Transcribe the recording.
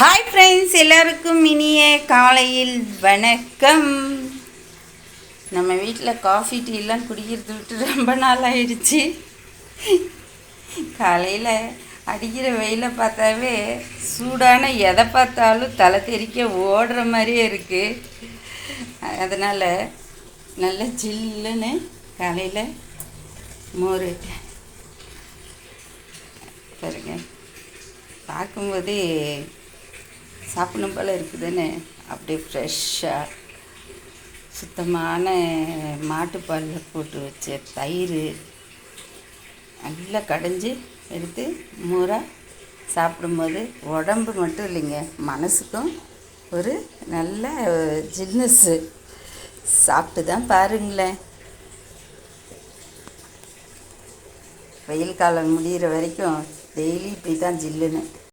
Hi friends எல்லாருக்கும் இனிய காலையில் வணக்கம். நம்ம வீட்டில் காஃபி டீலாம் குடிக்கிறது விட்டு ரொம்ப நாள் ஆயிடுச்சு. காலையில் அடிக்கிற வெயிலை பார்த்தாவே சூடான எதை பார்த்தாலும் தலை தெறிக்க ஓடுற மாதிரியே இருக்குது அதனால் நல்ல ஜில்லுன்னு காலையில் மோர் பாருங்க பார்க்கும்போதே சாப்பிடணும் போல் இருக்குதுன்னு அப்படியே ஃப்ரெஷ்ஷாக சுத்தமான மாட்டுப்பாலில் போட்டு வச்ச தயிர் நல்லா கடைஞ்சி எடுத்து மூராக சாப்பிடும்போது உடம்பு மட்டும் இல்லைங்க மனசுக்கும் ஒரு நல்ல ஜில்னஸ்ஸு சாப்பிட்டு தான் பாருங்களேன். வெயில் காலம் முடிகிற வரைக்கும் டெய்லி இப்படி தான் ஜில்லுன்னு.